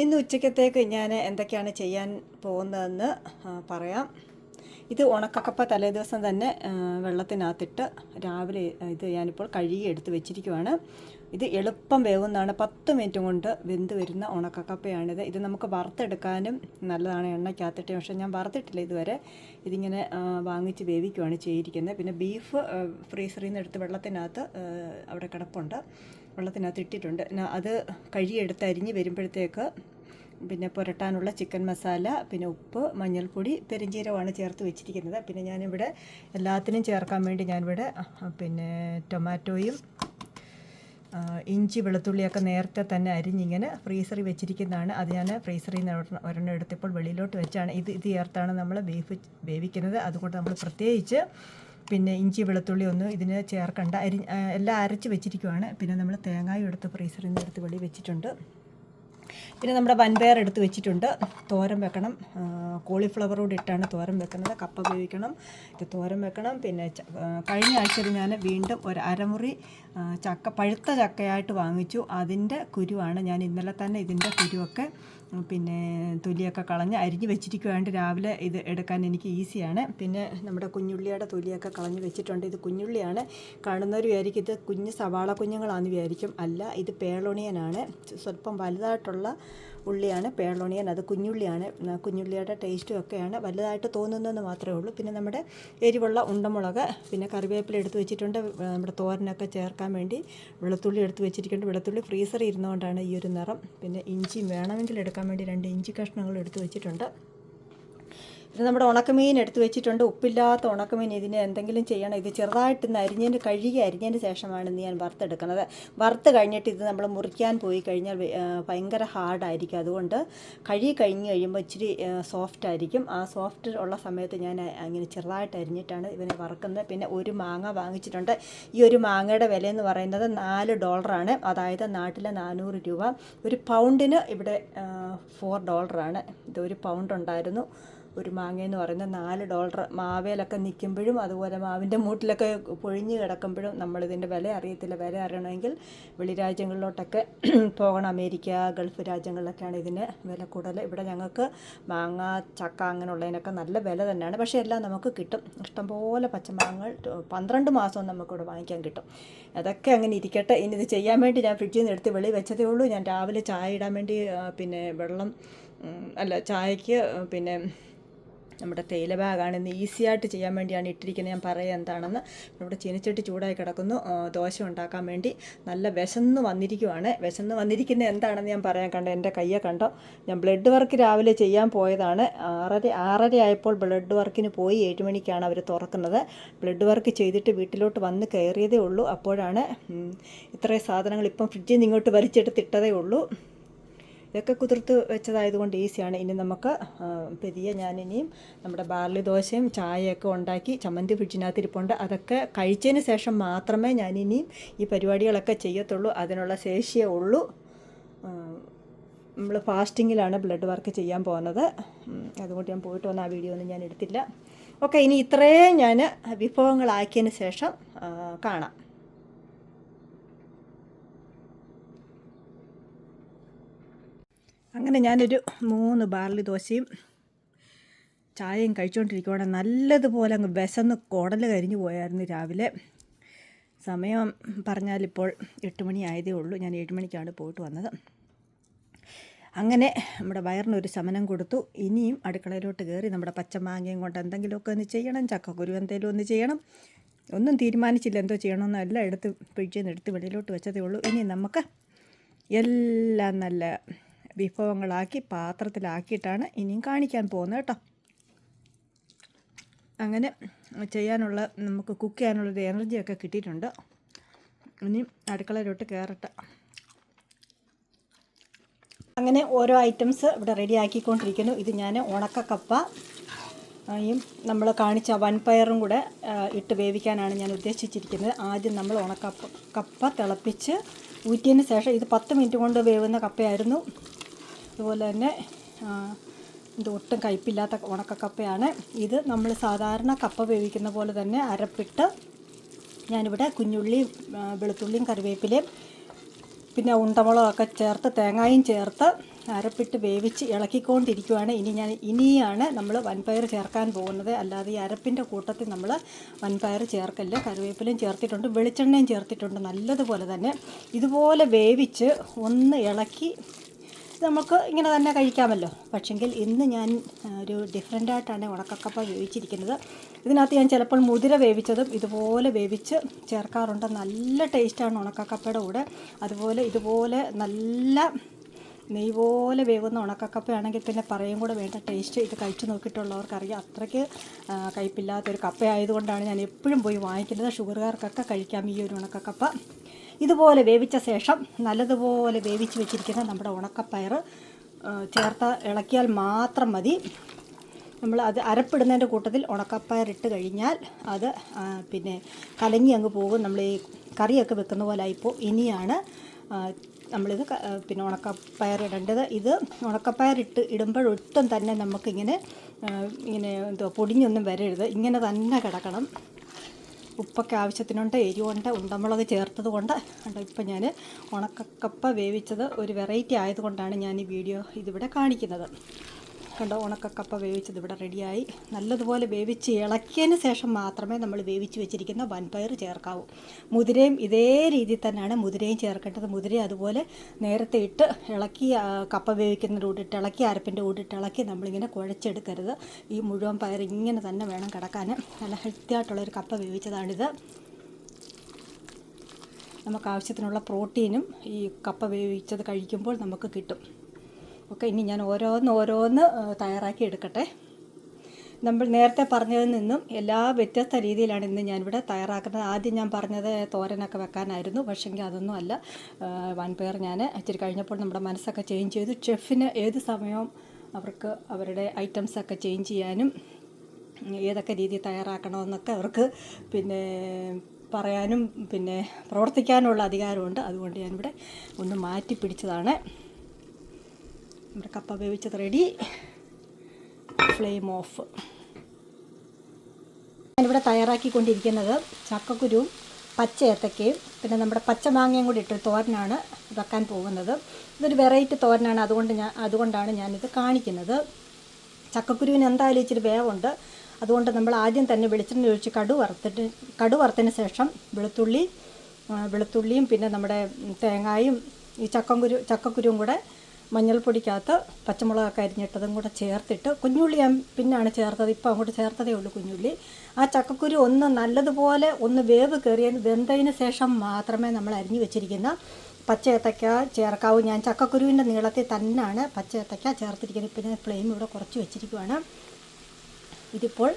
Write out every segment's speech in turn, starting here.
ഇന്ന് ഉച്ചക്കത്തേക്ക് ഞാൻ എന്തൊക്കെയാണ് ചെയ്യാൻ പോകുന്നതെന്ന് പറയാം. ഇത് ഉണക്കക്കപ്പ തലേ ദിവസം തന്നെ വെള്ളത്തിനകത്തിട്ട് രാവിലെ ഇത് ഞാനിപ്പോൾ കഴുകി എടുത്ത് വെച്ചിരിക്കുവാണ്. ഇത് എളുപ്പം വേവുന്നതാണ്. പത്ത് മിനിറ്റ് കൊണ്ട് വെന്ത് വരുന്ന ഉണക്കക്കപ്പയാണിത്. ഇത് നമുക്ക് വറുത്തെടുക്കാനും നല്ലതാണ് എണ്ണയ്ക്കകത്തിട്ട്. പക്ഷേ ഞാൻ വറുത്തിട്ടില്ല ഇതുവരെ. ഇതിങ്ങനെ വാങ്ങിച്ച് വേവിക്കുവാണ് ചെയ്തിരിക്കുന്നത്. പിന്നെ ബീഫ് ഫ്രീസറിൽ നിന്ന് എടുത്ത് വെള്ളത്തിനകത്ത് അവിടെ കിടപ്പുണ്ട്. വെള്ളത്തിനകത്ത് ഇട്ടിട്ടുണ്ട്. അത് കഴുകിയെടുത്ത് അരിഞ്ഞ് വരുമ്പോഴത്തേക്ക് പിന്നെ പുരട്ടാനുള്ള ചിക്കൻ മസാല പിന്നെ ഉപ്പ് മഞ്ഞൾപ്പൊടി പെരിഞ്ചീരമാണ് ചേർത്ത് വെച്ചിരിക്കുന്നത്. പിന്നെ ഞാനിവിടെ എല്ലാത്തിനും ചേർക്കാൻ വേണ്ടി ഞാനിവിടെ പിന്നെ ടൊമാറ്റോയും ഇഞ്ചി വെളുത്തുള്ളിയൊക്കെ നേരത്തെ തന്നെ അരിഞ്ഞിങ്ങനെ ഫ്രീസറിൽ വെച്ചിരിക്കുന്നതാണ്. അത് ഞാൻ ഫ്രീസറിൽ നിന്ന് ഒരെണ്ണം എടുത്തപ്പോൾ വെളിയിലോട്ട് വെച്ചാണ്. ഇത് ഇത് ചേർത്താണ് നമ്മൾ ബീഫ് വേവിക്കുന്നത്. അതുകൊണ്ട് നമ്മൾ പ്രത്യേകിച്ച് പിന്നെ ഇഞ്ചി വെളുത്തുള്ളി ഒന്ന് ഇതിന് ചേർക്കണ്ട. അരി എല്ലാം അരച്ച് വെച്ചിരിക്കുവാണ്. പിന്നെ നമ്മൾ തേങ്ങായും എടുത്ത് ഫ്രീസറിൽ നിന്ന് എടുത്ത് വെളി വെച്ചിട്ടുണ്ട്. പിന്നെ നമ്മുടെ വൻപയർ എടുത്ത് വെച്ചിട്ടുണ്ട്. തോരൻ വെക്കണം. കോളിഫ്ലവറോട് ഇട്ടാണ് തോരൻ വെക്കുന്നത്. കപ്പ ഉപയോഗിക്കണം. ഇത് തോരൻ വെക്കണം. പിന്നെ കഴിഞ്ഞ ആഴ്ചയിൽ ഞാൻ വീണ്ടും ഒരു അരമുറി ചക്ക പഴുത്ത ചക്കയായിട്ട് വാങ്ങിച്ചു. അതിന്റെ കുരുവാണ്. ഞാൻ ഇന്നലെ തന്നെ ഇതിന്റെ കുരുവൊക്കെ പിന്നെ തൊലിയൊക്കെ കളഞ്ഞ് അരിഞ്ഞ് വെച്ചിരിക്കുകയാണ്ട് രാവിലെ ഇത് എടുക്കാൻ എനിക്ക് ഈസിയാണ്. പിന്നെ നമ്മുടെ കുഞ്ഞുള്ളിയുടെ തൊലിയൊക്കെ കളഞ്ഞ് വെച്ചിട്ടുണ്ട്. ഇത് കുഞ്ഞുള്ളിയാണ്. കാണുന്നവർ വിചാരിക്കും ഇത് കുഞ്ഞ് സവാള കുഞ്ഞുങ്ങളാണെന്ന് വിചാരിക്കും. അല്ല ഇത് പേളൊണിയനാണ്. സ്വല്പം വലുതായിട്ടുള്ള ഉള്ളിയാണ് പേളോണിയൻ അത് കുഞ്ഞുള്ളിയാണ് കുഞ്ഞുള്ളിയുടെ ടേസ്റ്റും ഒക്കെയാണ്. വലുതായിട്ട് തോന്നുന്നതെന്ന് മാത്രമേ ഉള്ളൂ. പിന്നെ നമ്മുടെ എരിവുള്ള ഉണ്ടമുളക് പിന്നെ കറിവേപ്പില എടുത്ത് വെച്ചിട്ടുണ്ട് നമ്മുടെ തോരനൊക്കെ ചേർക്കാൻ വേണ്ടി. വെളുത്തുള്ളി എടുത്ത് വെച്ചിരിക്കുന്നുണ്ട്. വെളുത്തുള്ളി ഫ്രീസറിൽ ഇരുന്നുകൊണ്ടാണ് ഈ ഒരു നിറം. പിന്നെ ഇഞ്ചി വേണമെങ്കിൽ എടുക്കാൻ വേണ്ടി രണ്ട് ഇഞ്ചി കഷ്ണങ്ങൾ എടുത്ത് വെച്ചിട്ടുണ്ട്. ഇത് നമ്മുടെ ഉണക്കമീൻ എടുത്തു വെച്ചിട്ടുണ്ട്. ഉപ്പില്ലാത്ത ഉണക്കമീൻ ഇതിന് എന്തെങ്കിലും ചെയ്യണം. ഇത് ചെറുതായിട്ട് ഇന്ന് അരിഞ്ഞതിന് കഴുകി അരിഞ്ഞതിന് ശേഷമാണ് ഇന്ന് ഞാൻ വറുത്തെടുക്കുന്നത്. വറുത്ത് കഴിഞ്ഞിട്ട് ഇത് നമ്മൾ മുറിക്കാൻ പോയി കഴിഞ്ഞാൽ ഭയങ്കര ഹാർഡായിരിക്കും അതുകൊണ്ട് കഴുകി കഴിഞ്ഞ് കഴിയുമ്പോൾ ഇച്ചിരി സോഫ്റ്റ് ആയിരിക്കും. ആ സോഫ്റ്റ് ഉള്ള സമയത്ത് ഞാൻ അങ്ങനെ ചെറുതായിട്ട് അരിഞ്ഞിട്ടാണ് ഇവനെ വറുക്കുന്നത്. പിന്നെ ഒരു മാങ്ങ വാങ്ങിച്ചിട്ടുണ്ട്. ഈ ഒരു മാങ്ങയുടെ വില എന്ന് പറയുന്നത് നാല് ഡോളറാണ് അതായത് നാട്ടിലെ നാനൂറ് രൂപ. ഒരു പൗണ്ടിന് ഇവിടെ ഫോർ ഡോളറാണ് ഇത് ഒരു പൗണ്ട് ഉണ്ടായിരുന്നു. ഒരു മാങ്ങ എന്ന് പറയുന്നത് നാല് ഡോളർ മാവേലൊക്കെ നിൽക്കുമ്പോഴും അതുപോലെ മാവിന്റെ മൂട്ടിലൊക്കെ പൊഴിഞ്ഞ് കിടക്കുമ്പോഴും നമ്മളിതിന്റെ വില അറിയത്തില്ല. വില അറിയണമെങ്കിൽ വെളി രാജ്യങ്ങളിലോട്ടൊക്കെ പോകണം. അമേരിക്ക ഗൾഫ് രാജ്യങ്ങളിലൊക്കെയാണ് ഇതിന് വില കൂടുതൽ. ഇവിടെ ഞങ്ങൾക്ക് മാങ്ങ ചക്ക അങ്ങനെയുള്ളതിനൊക്കെ നല്ല വില തന്നെയാണ്. പക്ഷേ എല്ലാം നമുക്ക് കിട്ടും. ഇഷ്ടംപോലെ പച്ചമാങ്ങകൾ പന്ത്രണ്ട് മാസവും നമുക്കിവിടെ വാങ്ങിക്കാൻ കിട്ടും. അതൊക്കെ അങ്ങനെ ഇരിക്കട്ടെ. ഇനി ഇത് ചെയ്യാൻ വേണ്ടി ഞാൻ ഫ്രിഡ്ജിൽ നിന്ന് എടുത്ത് വെളി വെച്ചതേ ഉള്ളൂ. ഞാൻ രാവിലെ ചായ ഇടാൻ വേണ്ടി പിന്നെ വെള്ളം അല്ല ചായക്ക് പിന്നെ നമ്മുടെ തേയില ബാഗാണ് ഈസി ആയിട്ട് ചെയ്യാൻ വേണ്ടിയാണ് ഇട്ടിരിക്കുന്നത്. ഞാൻ പറയാം എന്താണെന്ന് നമ്മുടെ ചീനച്ചട്ടി ചൂടായി കിടക്കുന്നു. ദോശ ഉണ്ടാക്കാൻ വേണ്ടി നല്ല വിശന്ന് വന്നിരിക്കുവാണ്. വിശന്ന് വന്നിരിക്കുന്നത് എന്താണെന്ന് ഞാൻ പറയാൻ കണ്ടോ? എന്റെ കയ്യെ കണ്ടോ? ഞാൻ ബ്ലഡ് വർക്ക് രാവിലെ ചെയ്യാൻ പോയതാണ്. ആറര ആറര ആയപ്പോൾ ബ്ലഡ് വർക്കിന് പോയി. ഏഴ് മണിക്കാണ് അവർ തുറക്കുന്നത്. ബ്ലഡ് വർക്ക് ചെയ്തിട്ട് വീട്ടിലോട്ട് വന്ന് കയറിയതേ ഉള്ളൂ. അപ്പോഴാണ് ഇത്രയും സാധനങ്ങൾ ഇപ്പം ഫ്രിഡ്ജിൽ നിന്ന് ഇങ്ങോട്ട് വലിച്ചെടുത്തിട്ടതേ ഉള്ളൂ. ഇതൊക്കെ കുതിർത്ത് വെച്ചതായതുകൊണ്ട് ഈസിയാണ്. ഇനി നമുക്ക് പെരിയ ഞാനിനിയും നമ്മുടെ ബാർലി ദോശയും ചായയൊക്കെ ഉണ്ടാക്കി ചമ്മന്തി ഫ്രിഡ്ജിനകത്ത് ഇരിപ്പുണ്ട് അതൊക്കെ കഴിച്ചതിന് ശേഷം മാത്രമേ ഞാനിനിയും ഈ പരിപാടികളൊക്കെ ചെയ്യത്തുള്ളൂ. അതിനുള്ള ശേഷിയേ ഉള്ളൂ. നമ്മൾ ഫാസ്റ്റിങ്ങിലാണ് ബ്ലഡ് വർക്ക് ചെയ്യാൻ പോകുന്നത്. അതുകൊണ്ട് ഞാൻ പോയിട്ട് വന്ന ആ വീഡിയോ ഒന്നും ഞാൻ എടുത്തില്ല. ഓക്കെ ഇനി ഇത്രയും ഞാൻ വിഭവങ്ങളാക്കിയതിന് ശേഷം കാണാം. അങ്ങനെ ഞാനൊരു മൂന്ന് ബാർലി ദോശയും ചായയും കഴിച്ചുകൊണ്ടിരിക്കുവാണ് നല്ലതുപോലെ അങ്ങ് വിശന്ന് കുടൽ കരിഞ്ഞു പോയായിരുന്നു രാവിലെ. സമയം പറഞ്ഞാലിപ്പോൾ എട്ട് മണി ആയതേ ഉള്ളൂ. ഞാൻ ഏഴ് മണിക്കാണ് പോയിട്ട് വന്നത്. അങ്ങനെ നമ്മുടെ വയറിനൊരു ശമനം കൊടുത്തു. ഇനിയും അടുക്കളയിലോട്ട് കയറി നമ്മുടെ പച്ചമാങ്ങയും കൊണ്ട് എന്തെങ്കിലുമൊക്കെ ഒന്ന് ചെയ്യണം. ചക്കക്കുരു എന്തെങ്കിലും ഒന്ന് ചെയ്യണം. ഒന്നും തീരുമാനിച്ചില്ല. എന്തോ ചെയ്യണമെന്ന് എല്ലാം എടുത്ത് പിഴിച്ചെന്ന് എടുത്ത് വെളിയിലോട്ട് വെച്ചതേ ഉള്ളൂ. ഇനി നമുക്ക് എല്ലാം നല്ല വിഭവങ്ങളാക്കി പാത്രത്തിലാക്കിയിട്ടാണ് ഇനിയും കാണിക്കാൻ പോകുന്നത് കേട്ടോ. അങ്ങനെ ചെയ്യാനുള്ള നമുക്ക് കുക്ക് ചെയ്യാനുള്ളൊരു എനർജിയൊക്കെ കിട്ടിയിട്ടുണ്ട്. ഇനി അടുക്കളയിലോട്ട് കയറട്ടെ അങ്ങനെ ഓരോ ഐറ്റംസ് ഇവിടെ റെഡി ആക്കിക്കൊണ്ടിരിക്കുന്നു. ഇത് ഞാൻ ഉണക്കക്കപ്പ ഈ നമ്മൾ കാണിച്ച വൻപയറും കൂടെ ഇട്ട് വേവിക്കാനാണ് ഞാൻ ഉദ്ദേശിച്ചിരിക്കുന്നത്. ആദ്യം നമ്മൾ ഉണക്കപ്പ കപ്പ തിളപ്പിച്ച് ഊറ്റിയതിന് ശേഷം ഇത് പത്ത് മിനിറ്റ് കൊണ്ട് വേവുന്ന കപ്പയായിരുന്നു. അതുപോലെ തന്നെ ഇത് ഒട്ടും കയ്പില്ലാത്ത ഉണക്കക്കപ്പയാണ്. ഇത് നമ്മൾ സാധാരണ കപ്പ വേവിക്കുന്ന പോലെ തന്നെ അരപ്പിട്ട് ഞാനിവിടെ കുഞ്ഞുള്ളിയും വെളുത്തുള്ളിയും കറിവേപ്പിലയും പിന്നെ ഉണ്ടമുളകൊക്കെ ചേർത്ത് തേങ്ങായും ചേർത്ത് അരപ്പിട്ട് വേവിച്ച് ഇളക്കിക്കൊണ്ടിരിക്കുകയാണ് ഇനി ഞാൻ ഇനിയാണ് നമ്മൾ വൻപയർ ചേർക്കാൻ പോകുന്നത്. അല്ലാതെ ഈ അരപ്പിന്റെ കൂട്ടത്തിൽ നമ്മൾ വൻപയർ ചേർക്കല്ല കറിവേപ്പിലയും ചേർത്തിട്ടുണ്ട്. വെളിച്ചെണ്ണയും ചേർത്തിട്ടുണ്ട്. നല്ലതുപോലെ തന്നെ ഇതുപോലെ വേവിച്ച് ഒന്ന് ഇളക്കി നമുക്ക് ഇങ്ങനെ തന്നെ കഴിക്കാമല്ലോ. പക്ഷെങ്കിൽ ഇന്ന് ഞാൻ ഒരു ഡിഫറെന്റായിട്ടാണ് ഉണക്കക്കപ്പ വേവിച്ചിരിക്കുന്നത്. ഇതിനകത്ത് ഞാൻ ചിലപ്പോൾ മുതിര വേവിച്ചതും ഇതുപോലെ വേവിച്ച് ചേർക്കാറുണ്ട്. നല്ല ടേസ്റ്റാണ് ഉണക്കക്കപ്പയുടെ കൂടെ. അതുപോലെ ഇതുപോലെ നല്ല നെയ് പോലെ വേവുന്ന ഉണക്കക്കപ്പയാണെങ്കിൽ പിന്നെ പറയും കൂടെ വേണ്ട ടേസ്റ്റ് ഇത് കഴിച്ചു നോക്കിയിട്ടുള്ളവർക്കറിയാം. അത്രയ്ക്ക് കയ്പില്ലാത്തൊരു കപ്പ ആയതുകൊണ്ടാണ് ഞാൻ എപ്പോഴും പോയി വാങ്ങിക്കുന്നത്. ഷുഗറുകാർക്കൊക്കെ കഴിക്കാം ഈ ഒരു ഉണക്കക്കപ്പ. ഇതുപോലെ വേവിച്ച ശേഷം നല്ലതുപോലെ വേവിച്ച് വെച്ചിരിക്കുന്ന നമ്മുടെ ഉണക്കപ്പയർ ചേർത്ത് ഇളക്കിയാൽ മാത്രം മതി. നമ്മൾ അത് അരപ്പിടുന്നതിന്റെ കൂട്ടത്തിൽ ഉണക്കപ്പയർ ഇട്ട് കഴിഞ്ഞാൽ അത് പിന്നെ കലങ്ങി അങ്ങ് പോകും. നമ്മൾ ഈ കറിയൊക്കെ വെക്കുന്ന പോലെ ആയിപ്പോൾ ഇനിയാണ് നമ്മളിത് പിന്നെ ഉണക്കപ്പയർ ഇടേണ്ടത്. ഇത് ഉണക്കപ്പയർ ഇട്ട് ഇടുമ്പോഴൊട്ടും തന്നെ നമുക്കിങ്ങനെ ഇങ്ങനെ എന്തോ പൊടിഞ്ഞൊന്നും വരരുത്. ഇങ്ങനെ തന്നെ കിടക്കണം. ഉപ്പൊക്കെ ആവശ്യത്തിനുണ്ട് എരിവുണ്ട് ഉണ്ടമുളക് ചേർത്തത് കൊണ്ട്. ഇപ്പം ഞാൻ ഉണക്കക്കപ്പ വേവിച്ചത് ഒരു വെറൈറ്റി ആയതുകൊണ്ടാണ് ഞാൻ ഈ വീഡിയോ ഇതിവിടെ കാണിക്കുന്നത്. കണ്ടോ ഉണക്കക്കപ്പ വേവിച്ചത് ഇവിടെ റെഡിയായി നല്ലതുപോലെ വേവിച്ച് ഇളക്കിയതിന് ശേഷം മാത്രമേ നമ്മൾ വേവിച്ച് വെച്ചിരിക്കുന്ന വൻപയർ ചേർക്കാവൂ. മുതിരയും ഇതേ രീതിയിൽ തന്നെയാണ് മുതിരയും ചേർക്കേണ്ടത്. മുതിര അതുപോലെ നേരത്തെ ഇട്ട് ഇളക്കി കപ്പ വേവിക്കുന്നതിന്റെ കൂട്ടിട്ട് ഇളക്കി അരപ്പിന്റെ കൂട്ടിട്ട് ഇളക്കി നമ്മളിങ്ങനെ കുഴച്ചെടുക്കരുത്. ഈ മുഴുവൻ പയർ ഇങ്ങനെ തന്നെ വേണം കിടക്കാൻ. നല്ല ഹെൽത്തി ആയിട്ടുള്ളൊരു കപ്പ വേവിച്ചതാണിത്. നമുക്ക് ആവശ്യത്തിനുള്ള പ്രോട്ടീനും ഈ കപ്പ വേവിച്ചത് കഴിക്കുമ്പോൾ നമുക്ക് കിട്ടും. ഓക്കെ ഇനി ഞാൻ ഓരോന്ന് ഓരോന്ന് തയ്യാറാക്കി എടുക്കട്ടെ. നമ്മൾ നേരത്തെ പറഞ്ഞതിൽ നിന്നും എല്ലാ വ്യത്യസ്ത രീതിയിലാണ് ഇന്ന് ഞാനിവിടെ തയ്യാറാക്കുന്നത്. ആദ്യം ഞാൻ പറഞ്ഞത് തോരനൊക്കെ വെക്കാനായിരുന്നു. പക്ഷെങ്കിൽ അതൊന്നും അല്ല. വൻപയർ ഞാൻ ഇച്ചിരി കഴിഞ്ഞപ്പോൾ നമ്മുടെ മനസ്സൊക്കെ ചേഞ്ച് ചെയ്തു. ഷെഫിന് ഏത് സമയവും അവർക്ക് അവരുടെ ഐറ്റംസൊക്കെ ചേഞ്ച് ചെയ്യാനും ഏതൊക്കെ രീതിയിൽ തയ്യാറാക്കണമെന്നൊക്കെ അവർക്ക് പിന്നെ പറയാനും പിന്നെ പ്രവർത്തിക്കാനുള്ള അധികാരമുണ്ട്. അതുകൊണ്ട് ഞാനിവിടെ ഒന്ന് മാറ്റി പിടിച്ചതാണ്. നമ്മുടെ കപ്പ വേവിച്ചത് റെഡി ഫ്ലെയിം ഓഫ് ഞാനിവിടെ തയ്യാറാക്കിക്കൊണ്ടിരിക്കുന്നത് ചക്കക്കുരുവും പച്ച ഏത്തക്കയും പിന്നെ നമ്മുടെ പച്ചമാങ്ങയും കൂടി ഇട്ട് തോരനാണ് വെക്കാൻ പോകുന്നത്. ഇതൊരു വെറൈറ്റി തോരനാണ്. അതുകൊണ്ട് ഞാൻ അതുകൊണ്ടാണ് ഞാനിത് കാണിക്കുന്നത്. ചക്കക്കുരുവിന് എന്തായാലും ഇച്ചിരി വേവുണ്ട്. അതുകൊണ്ട് നമ്മൾ ആദ്യം തന്നെ വെളിച്ചെണ്ണ ഒഴിച്ച് കടു വറുത്തിട്ട് കടു വറുത്തതിന് ശേഷം വെളുത്തുള്ളി വെളുത്തുള്ളിയും പിന്നെ നമ്മുടെ തേങ്ങായും ഈ ചക്കക്കുരു ചക്കക്കുരുവും കൂടെ മഞ്ഞൾപ്പൊടിക്കകത്ത് പച്ചമുളകൊക്കെ അരിഞ്ഞിട്ടതും കൂടെ ചേർത്തിട്ട് കുഞ്ഞുള്ളി ഞാൻ പിന്നാണ് ചേർത്തത് ഇപ്പം അങ്ങോട്ട് ചേർത്തതേ ഉള്ളൂ കുഞ്ഞുള്ളി. ആ ചക്കക്കുരു ഒന്ന് നല്ലതുപോലെ ഒന്ന് വേവ് കയറിയതിന് വെന്തതിന് ശേഷം മാത്രമേ നമ്മൾ അരിഞ്ഞു വെച്ചിരിക്കുന്ന പച്ച ഏത്തക്ക ചേർക്കാവൂ. ഞാൻ ചക്കക്കുരുവിന്റെ നീളത്തിൽ തന്നെയാണ് പച്ച ഏത്തക്ക ചേർത്തിരിക്കുന്നത്. ഇപ്പം ഞാൻ ഫ്ലെയിം ഇവിടെ കുറച്ച് വെച്ചിരിക്കുവാണ്. ഇതിപ്പോൾ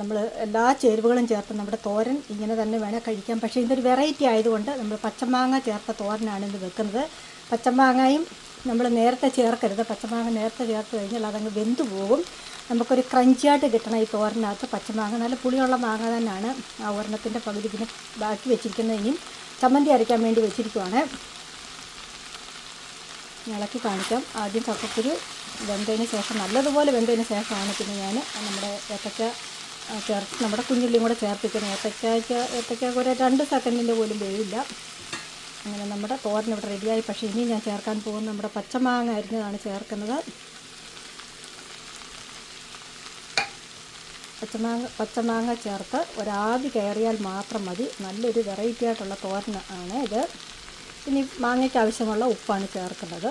നമ്മൾ എല്ലാ ചേരുവകളും ചേർത്ത് നമ്മുടെ തോരൻ ഇങ്ങനെ തന്നെ വേണേൽ കഴിക്കാം. പക്ഷേ ഇതൊരു വെറൈറ്റി ആയതുകൊണ്ട് നമ്മൾ പച്ചമാങ്ങ ചേർത്ത തോരനാണ് ഇത് വെക്കുന്നത്. പച്ചമാങ്ങയും നമ്മൾ നേരത്തെ ചേർക്കരുത്. പച്ചമാങ്ങ നേരത്തെ ചേർത്ത് കഴിഞ്ഞാൽ അതങ്ങ് വെന്തു പോകും. നമുക്കൊരു ക്രഞ്ചിയായിട്ട് കിട്ടണം ഈ തോരനകത്ത് പച്ചമാങ്ങ. നല്ല പുളിയുള്ള മാങ്ങ തന്നെയാണ് ആ ഒരെണ്ണത്തിന്റെ പകുതി പിന്നെ ബാക്കി വെച്ചിരിക്കുന്നത്. ഇനിയും ചമ്മന്തി അരയ്ക്കാൻ വേണ്ടി വെച്ചിരിക്കുവാണ്. ഇളക്കി കാണിക്കാം. ആദ്യം ചക്കക്കുരു വെന്തതിന് ശേഷം നല്ലതുപോലെ വെന്തതിന് ശേഷമാണ് പിന്നെ ഞാൻ നമ്മുടെ ഏത്തക്ക ചേർത്ത് നമ്മുടെ കുഞ്ഞുള്ളിയും കൂടെ ചേർത്തിക്കുന്നത് ഏത്തക്കായ്ക്ക് ഏത്തക്ക ഒരു രണ്ട് സെക്കൻഡിന്റെ പോലും വേവില്ല. അങ്ങനെ നമ്മുടെ തോരൻ ഇവിടെ റെഡിയായി. പക്ഷേ ഇനി ഞാൻ ചേർക്കാൻ പോകുന്ന നമ്മുടെ പച്ചമാങ്ങ അരിഞ്ഞതാണ് ചേർക്കുന്നത്. പച്ചമാങ്ങ പച്ചമാങ്ങ ചേർത്ത് ഒരാവി കയറിയാൽ മാത്രം മതി. നല്ലൊരു വെറൈറ്റി ആയിട്ടുള്ള തോരൻ ആണ് ഇത്. ഇനി മാങ്ങയ്ക്ക് ആവശ്യമുള്ള ഉപ്പാണ് ചേർക്കുന്നത്.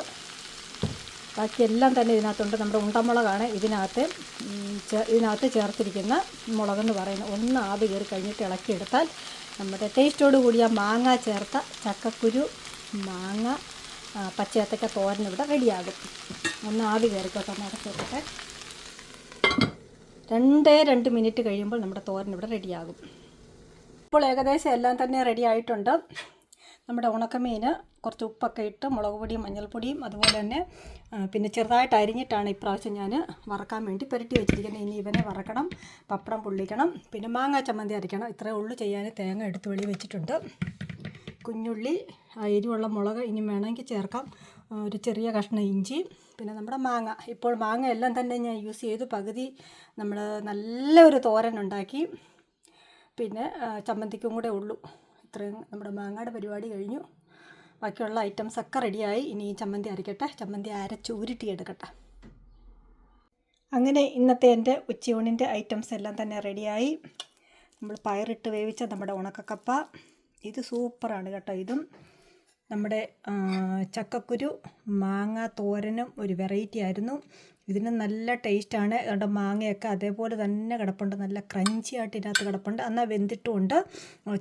ബാക്കിയെല്ലാം തന്നെ ഇതിനകത്തുണ്ട്. നമ്മുടെ ഉണ്ടമുളകാണ് ഇതിനകത്ത്. ഇതിനകത്ത് ചേർത്തിരിക്കുന്ന മുളകെന്ന് പറയുന്നത് ഒന്ന് ആവി കയറി കഴിഞ്ഞിട്ട് ഇളക്കിയെടുത്താൽ നമ്മുടെ ടേസ്റ്റോട് കൂടിയ മാങ്ങ ചേർത്ത ചക്കക്കുരു മാങ്ങ പച്ചയത്തക്ക തോരൻ ഇവിടെ റെഡിയാകും. ഒന്ന് ആവി കയറിക്കോട്ടെ ഒന്ന് അടച്ച് രണ്ടേ രണ്ട് മിനിറ്റ് കഴിയുമ്പോൾ നമ്മുടെ തോരൻ ഇവിടെ റെഡിയാകും. ഇപ്പോൾ ഏകദേശം എല്ലാം തന്നെ റെഡി ആയിട്ടുണ്ട് നമ്മുടെ ഉണക്കമീൻ കുറച്ച് ഉപ്പൊക്കെ ഇട്ട് മുളക് പൊടിയും മഞ്ഞൾപ്പൊടിയും അതുപോലെ തന്നെ പിന്നെ ചെറുതായിട്ട് അരിഞ്ഞിട്ടാണ് ഇപ്രാവശ്യം ഞാൻ വറക്കാൻ വേണ്ടി പുരട്ടി വെച്ചിരിക്കുന്നത്. ഇനി ഇവനെ വറക്കണം പപ്പടം പൊള്ളിക്കണം പിന്നെ മാങ്ങ ചമ്മന്തി അരയ്ക്കണം ഇത്രയേ ഉള്ളൂ ചെയ്യാൻ. തേങ്ങ എടുത്ത് വെളി വെച്ചിട്ടുണ്ട്. കുഞ്ഞുള്ളി എരിവുള്ള മുളക് ഇനി വേണമെങ്കിൽ ചേർക്കാം. ഒരു ചെറിയ കഷ്ണം ഇഞ്ചി പിന്നെ നമ്മുടെ മാങ്ങ. ഇപ്പോൾ മാങ്ങ എല്ലാം തന്നെ ഞാൻ യൂസ് ചെയ്ത്. പകുതി നമ്മൾ നല്ലൊരു തോരൻ ഉണ്ടാക്കി. പിന്നെ ചമ്മന്തിക്കും കൂടെ ഉള്ളൂ. ഇത്രയും നമ്മുടെ മാങ്ങയുടെ പരിപാടി കഴിഞ്ഞു. ബാക്കിയുള്ള ഐറ്റംസ് ഒക്കെ റെഡിയായി. ഇനി ചമ്മന്തി അരക്കട്ടെ. ചമ്മന്തി അരച്ച് ഉരുട്ടിയെടുക്കട്ടെ അങ്ങനെ ഇന്നത്തെ എന്റെ ഉച്ചയൂണിന്റെ ഐറ്റംസ് എല്ലാം തന്നെ റെഡിയായി. നമ്മൾ പയറിട്ട് വേവിച്ച നമ്മുടെ ഉണക്കക്കപ്പ. ഇത് സൂപ്പറാണ് കേട്ടോ ഇതും. നമ്മുടെ ചക്കക്കുരു മാങ്ങ തോരനും ഒരു വെറൈറ്റി ആയിരുന്നു. ഇതിന് നല്ല ടേസ്റ്റാണ്. അതുകൊണ്ട് മാങ്ങയൊക്കെ അതേപോലെ തന്നെ കിടപ്പുണ്ട്. നല്ല ക്രഞ്ചി ആയിട്ട് ഇതിനകത്ത് കിടപ്പുണ്ട്. എന്നാൽ വെന്തിട്ടുമുണ്ട്.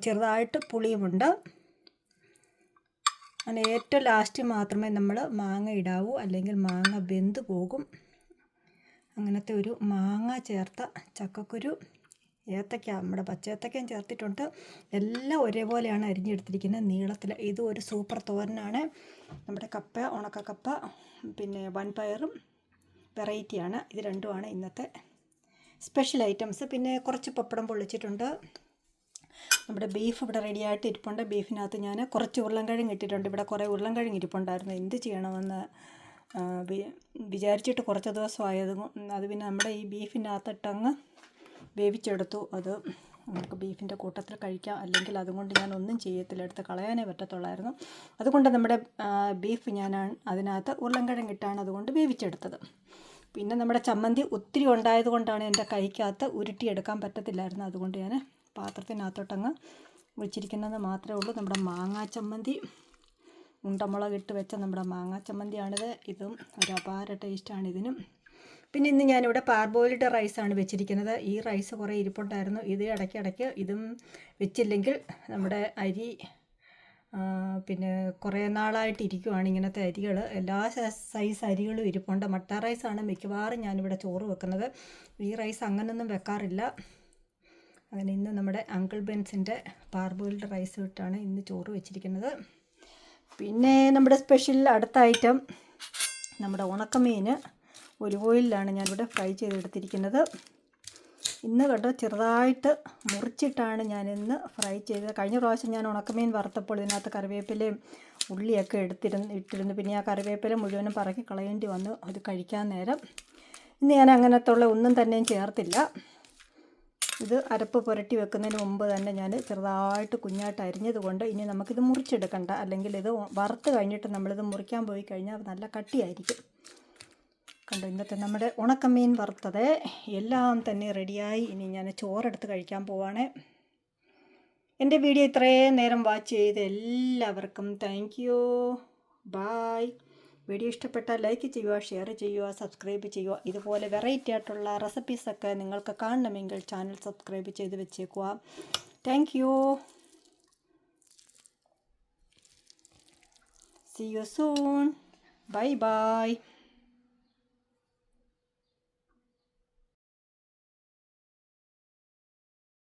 ചെറുതായിട്ട് പുളിയുമുണ്ട്. അങ്ങനെ ഏറ്റവും ലാസ്റ്റ് മാത്രമേ നമ്മൾ മാങ്ങ ഇടാവൂ. അല്ലെങ്കിൽ മാങ്ങ വെന്ത് പോകും. അങ്ങനത്തെ ഒരു മാങ്ങ ചേർത്ത ചക്കക്കുരു ഏത്തക്ക നമ്മുടെ പച്ചേത്തക്കയും ചേർത്തിട്ടുണ്ട്. എല്ലാം ഒരേപോലെയാണ് അരിഞ്ഞെടുത്തിരിക്കുന്നത്. നീളത്തിൽ ഇത് ഒരു സൂപ്പർ തോരനാണ്. നമ്മുടെ കപ്പ ഉണക്കക്കപ്പ പിന്നെ വൻപയറും വെറൈറ്റിയാണ്. ഇത് രണ്ടുമാണ് ഇന്നത്തെ സ്പെഷ്യൽ ഐറ്റംസ് പിന്നെ കുറച്ച് പപ്പടം പൊള്ളിച്ചിട്ടുണ്ട്. നമ്മുടെ ബീഫ് ഇവിടെ റെഡി ആയിട്ട് ഇരിപ്പുണ്ട്. ബീഫിനകത്ത് ഞാൻ കുറച്ച് ഉരുളൻകിഴങ്ങ് ഇട്ടിട്ടുണ്ട്. ഇവിടെ കുറേ ഉരുളൻകിഴങ്ങ് ഇരിപ്പുണ്ടായിരുന്നു. എന്ത് ചെയ്യണമെന്ന് വിചാരിച്ചിട്ട് കുറച്ച് ദിവസമായത് അത് പിന്നെ നമ്മുടെ ഈ ബീഫിനകത്തിട്ടങ്ങ് വേവിച്ചെടുത്തു. അത് നമുക്ക് ബീഫിന്റെ കൂട്ടത്തിൽ കഴിക്കാം. അല്ലെങ്കിൽ അതുകൊണ്ട് ഞാൻ ഒന്നും ചെയ്യത്തില്ല. എടുത്ത് കളയാനേ പറ്റത്തുള്ളായിരുന്നു. അതുകൊണ്ട് നമ്മുടെ ബീഫ് ഞാൻ അതിനകത്ത് ഉരുളൻകിഴങ്ങ് ഇട്ടാണ് അതുകൊണ്ട് വേവിച്ചെടുത്തത്. പിന്നെ നമ്മുടെ ചമ്മന്തി ഒത്തിരി ഉണ്ടായത് കൊണ്ടാണ് എന്റെ കൈക്കകത്ത് ഉരുട്ടിയെടുക്കാൻ പറ്റത്തില്ലായിരുന്നു. അതുകൊണ്ട് ഞാൻ പാത്രത്തിനകത്തോട്ടങ്ങ് വെച്ചിരിക്കുന്നത് മാത്രമേ ഉള്ളൂ. നമ്മുടെ മാങ്ങാ ചമ്മന്തി ഉണ്ടമുളക് ഇട്ട് വെച്ച നമ്മുടെ മാങ്ങാ ചമ്മന്തിയാണിത്. ഇതും ഒരു അപാര ടേസ്റ്റാണ് ഇതിനും. പിന്നെ ഇന്ന് ഞാനിവിടെ പാർബോയിൽഡ് റൈസാണ് വെച്ചിരിക്കുന്നത്. ഈ റൈസ് കുറേ ഇരിപ്പുണ്ടായിരുന്നു. ഇത് ഇടയ്ക്കിടയ്ക്ക് ഇതും വെച്ചില്ലെങ്കിൽ നമ്മുടെ അരി പിന്നെ കുറേ നാളായിട്ട് ഇരിക്കുവാണ് ഇങ്ങനത്തെ അരികൾ എല്ലാ സൈസ് അരികളും ഇരിപ്പുണ്ട്. മട്ട റൈസാണ് മിക്കവാറും ഞാനിവിടെ ചോറ് വെക്കുന്നത്. ഈ റൈസ് അങ്ങനൊന്നും വെക്കാറില്ല. അങ്ങനെ ഇന്ന് നമ്മുടെ അങ്കിൾ ബെൻസിന്റെ പാർബോയിൽഡ് റൈസ് ഇട്ടാണ് ഇന്ന് ചോറ് വെച്ചിരിക്കുന്നത്. പിന്നെ നമ്മുടെ സ്പെഷ്യൽ അടുത്ത ഐറ്റം നമ്മുടെ ഉണക്കമീൻ. ഒരു ഓയിലാണ് ഞാനിവിടെ ഫ്രൈ ചെയ്തെടുത്തിരിക്കുന്നത്. ഇന്ന് കേട്ടോ ചെറുതായിട്ട് മുറിച്ചിട്ടാണ് ഞാൻ ഇന്ന് ഫ്രൈ ചെയ്തത്. കഴിഞ്ഞ പ്രാവശ്യം ഞാൻ ഉണക്കമീൻ വറുത്തപ്പോൾ ഇതിനകത്ത് കറിവേപ്പിലയും ഉള്ളിയൊക്കെ എടുത്തിരുന്ന് ഇട്ടിരുന്നു. പിന്നെ ആ കറിവേപ്പില മുഴുവനും പറക്കി കളയേണ്ടി വന്നു. അത് കഴിക്കാൻ നേരം. ഇന്ന് ഞാൻ അങ്ങനത്തുള്ള ഒന്നും തന്നെയും ചേർത്തില്ല. ഇത് അരപ്പ് പുരട്ടി വെക്കുന്നതിന് മുമ്പ് തന്നെ ഞാൻ ചെറുതായിട്ട് കുഞ്ഞായിട്ട് അരിഞ്ഞതുകൊണ്ട് ഇനി നമുക്കിത് മുറിച്ചെടുക്കണ്ട. അല്ലെങ്കിൽ ഇത് വറുത്ത് കഴിഞ്ഞിട്ട് നമ്മളിത് മുറിക്കാൻ പോയി കഴിഞ്ഞാൽ നല്ല കട്ടിയായിരിക്കും. കണ്ടോ ഇന്നത്തെ നമ്മുടെ ഉണക്കമീൻ വറുത്തത് എല്ലാം തന്നെ റെഡിയായി. ഇനി ഞാൻ ചോറെടുത്ത് കഴിക്കാൻ പോവാണ്. എന്റെ വീഡിയോ ഇത്രയും നേരം വാച്ച് ചെയ്ത് എല്ലാവർക്കും താങ്ക് യു ബായ് വീഡിയോ ഇഷ്ടപ്പെട്ടാൽ ലൈക്ക് ചെയ്യുക ഷെയർ ചെയ്യുക സബ്സ്ക്രൈബ് ചെയ്യുക. ഇതുപോലെ വെറൈറ്റി ആയിട്ടുള്ള റെസിപ്പീസൊക്കെ നിങ്ങൾക്ക് കാണണമെങ്കിൽ ചാനൽ സബ്സ്ക്രൈബ് ചെയ്ത് വെച്ചേക്കുക. Thank you see you soon bye bye